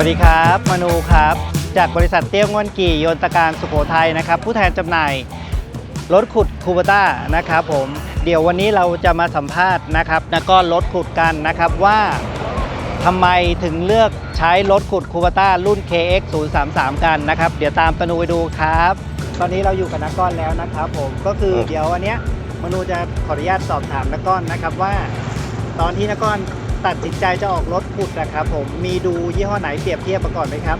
วัสดีครับมนูครับ จากบริษัทเตี้ยงวนกี่โยนตการสุโขทัยนะครับ ผู้แทนจำหน่ายรถขุดคูเบต้านะครับผมเดี๋ยววันนี้เราจะมาสัมภาษณ์นะครับแล้วก็รถขุดกันนะครับว่าทำไมถึงเลือกใช้รถขุดคูเบต้ารุ่น KX 0 3 3กันนะครับ เดี๋ยวตามตะนูไปดูครับ ตอนนี้เราอยู่กับนักก้อนแล้วนะครับผมก็คือเดี๋ยววันเนี้ยมนูจะขออนุญาตสอบถามนักก้อนนะครับว่า ตอนที่นักก้อน ตัดสินใจจะออกรถขุดนะครับผมมีดูยี่ห้อไหนเปรียบเทียบมาก่อนไหมครับ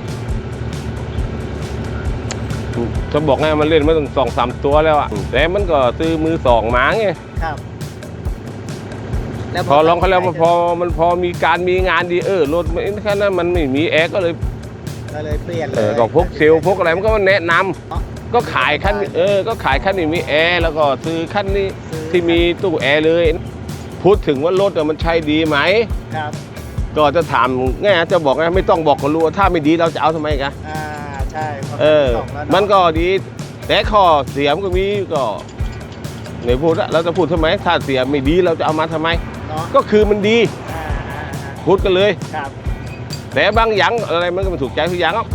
จะบอกไงมันเล่นมาตั้งสองสามตัวแล้วอะแต่มันก็ซื้อมือสองมาไงครับ แล้วพอลองเขาแล้วมันพอมันพอมีการมีงานดีเออรถมันแค่นั้นมันไม่มีแอร์ก็เลยก็เลยเปลี่ยนเลเอยอก็พกเซลล์พกอะไรมันก็มาแนะนำก็ขายคันเออ ก็ขายคันนี้มีแอร์แล้วก็ซื้อคันนี้ซื้อที่มีตู้แอร์เลย พูดถึงว่ารถอะมันใช้ดีไหมครับ ก็จะถามไงจะบอกไงไม่ต้องบอกก็รู้ว่าถ้าไม่ดีเราจะเอาทำไมกันอ่าใช่พเออสงแล้วเะมันก็ดี แต่ข้อเสียมนก็มีก็ไหนพูดละเราจะพูดทำไม ถ้าเสียไม่ดีเราจะเอามาทำไมเนาะก็คือมันดีอ่าอ่าอ่าพูดกันเลยครับแต่บางอย่างอะไรมันก็ไม่ถูกใจทุกอย่างหรอ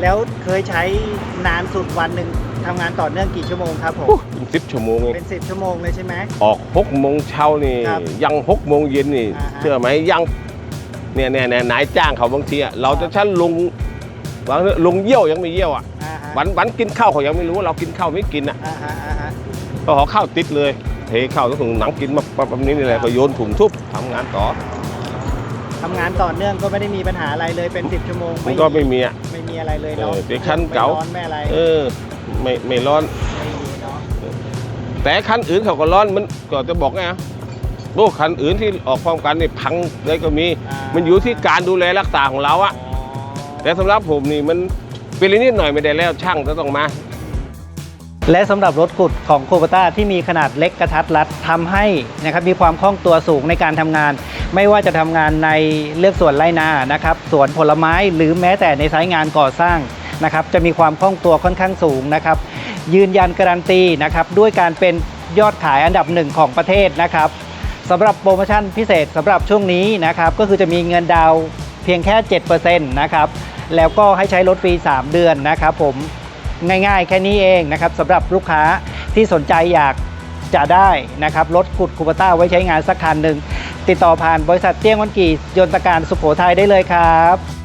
แล้วเคยใช้นานสุดวันหนึ่งทำงานต่อเนื่องกี่ชั่วโมงครับผมอู้เป็นสิบชั่วโมงเองเป็นสิบชั่วโมงเลยใช่ไหม ออกหกโมงเช้านี่ครับยังหกโมงเย็นนี่ อ่าฮะ เชื่อไหมยังเนี่ยเนี่ยเนี่ยนายจ้างเขาบางทีอะเราจะชั้นลงวางเถอะลงเยี่ยวยังไม่เยี่ยวอะอ่าฮะวันวันกินข้าวเขายังไม่รู้ว่าเรากินข้าวไม่กินอะอ่าฮะอ่าฮะ ก็ขอข้าวติดเลย เทข้าวแล้วถุงหนังกินมาแบบนี้นี่แหละก็โยนถุงทุบทำงานต่อ ทำงานต่อเนื่องก็ไม่ได้มีปัญหาอะไรเลยเป็นสิบชั่วโมงมันก็ไม่มีอะ ไม่มีอะไรเลยเนาะเออเป็นคันเก่า ไม่ร้อนไม่อะไรเออไม่ไม่ร้อน ไม่มีเนาะแต่คันอื่นเขาก็ร้อนมันก็จะบอกไงอะโอ้คันอื่นที่ออกพร้อมกันนี่พังเลยก็มีอ่ามันอยู่ที่การดูแลรักษาของเราอะอ๋อแต่สำหรับผมนี่มันเป็นนิดหน่อยไม่ได้แล้วช่างจะต้องมา และสำหรับรถขุดของโค b ต้าที่มีขนาดเล็กกระทัดรัดทำให้นะครับมีความคล่องตัวสูงในการทำงาน ไม่ว่าจะทำงานในเลือกสวนไรนานะครับสวนผลไม้หรือแม้แต่ในไซต์งานก่อสร้างนะครับจะมีความคล่องตัวค่อนข้างสูงนะครับ ยืนยันการันตีนะครับด้วยการเป็นยอดขายอันดับหนึ่งของประเทศนะครับสำหรับโปรโมชั่นพิเศษสำหรับช่วงนี้นะครับก็คือจะมีเงินดาวเพียงแค่ 7%นะครับแล้วก็ให้ใช้รถฟรี 3 เดือนนะครับผม ง่ายๆ แค่นี้เองนะครับสำหรับลูกค้าที่สนใจอยากจะได้นะครับรถกุดคูปต้าไว้ใช้งานสักคันหนึ่ง ติดต่อผ่านบริษัทเตี้ยงวันกียนตการสุขโขทัยได้เลยครับ